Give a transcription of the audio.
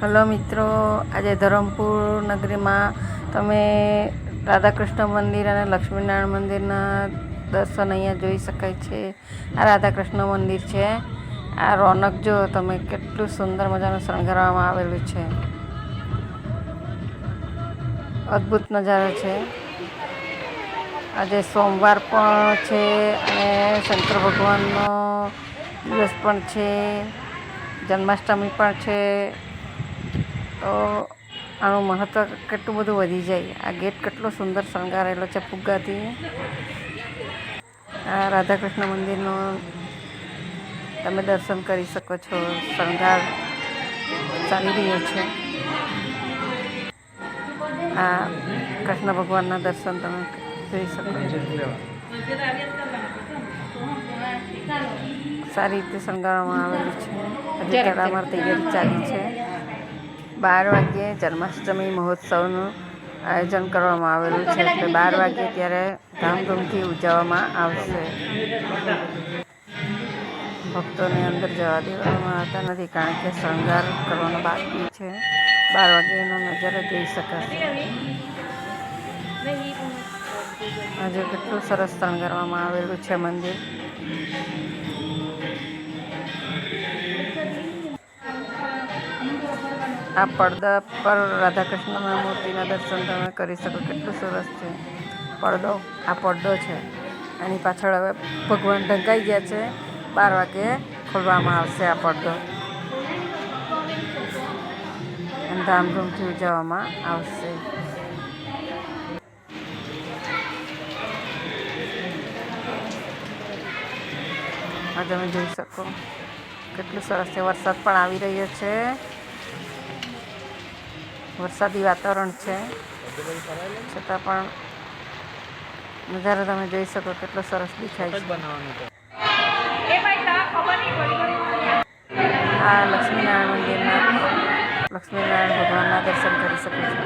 Hello મિત્રો, આજે ધરમપુર નગરીમાં તમે રાધાકૃષ્ણ મંદિર અને લક્ષ્મીનારાયણ મંદિરના દર્શન અહીંયા જોઈ શકાય છે. આ રાધાકૃષ્ણ મંદિર છે. આ રોનક જો તમે કેટલું સુંદર મજાનું શણગારવામાં આવેલું છે. અદ્ભુત નજારો છે. આજે સોમવાર પણ છે અને શંકર ભગવાનનો દિવસ પણ છે. જન્માષ્ટમી પણ છે. તો આનું મહત્ત્વ કેટલું બધું વધી જાય? આ ગેટ કેટલો સુંદર શણગારેલો છે ફુગ્ગાથી. આ રાધાકૃષ્ણ મંદિરનો તમે દર્શન કરી શકો છો. શણગાર ચાલી રહ્યો છે. આ કૃષ્ણ ભગવાનના દર્શન તમે જોઈ શકો છો. સારી રીતે શણગારવામાં આવેલું છે. હજી તડામાર તૈયારી ચાલી છે. બાર વાગ્યે જન્માષ્ટમી મહોત્સવનું આયોજન કરવામાં આવેલું છે એટલે બાર વાગ્યે ત્યારે ધામધૂમથી ઉજવવામાં આવશે. ભક્તોને અંદર જવા દેવામાં આવતા નથી કારણ કે શણગાર કરવાનો બાકી છે. બાર વાગે એનો નજારો જોઈ શકાશે. આજે કેટલું સરસ શણગારવામાં આવેલું છે મંદિર. આ પડદા પર રાધાકૃષ્ણના મૂર્તિના દર્શન તમે કરી શકો. કેટલું સરસ છે. પડદો, આ પડદો છે. એની પાછળ હવે ભગવાન ઢંકાઈ ગયા છે. બાર વાગે ખોલવામાં આવશે આ પડદો. અને ધામધૂમથી ઉજવવામાં આવશે. તમે જોઈ શકો. કેટલું સરસ છે. વરસાદ પણ આવી રહ્યો છે. વરસાદી વાતાવરણ છે. છતાં પણ નજારો તમે જોઈ શકો કેટલો સરસ દેખાય છે. આ લક્ષ્મીનારાયણ મંદિરના લક્ષ્મીનારાયણ ભગવાનના દર્શન કરી શકો છો.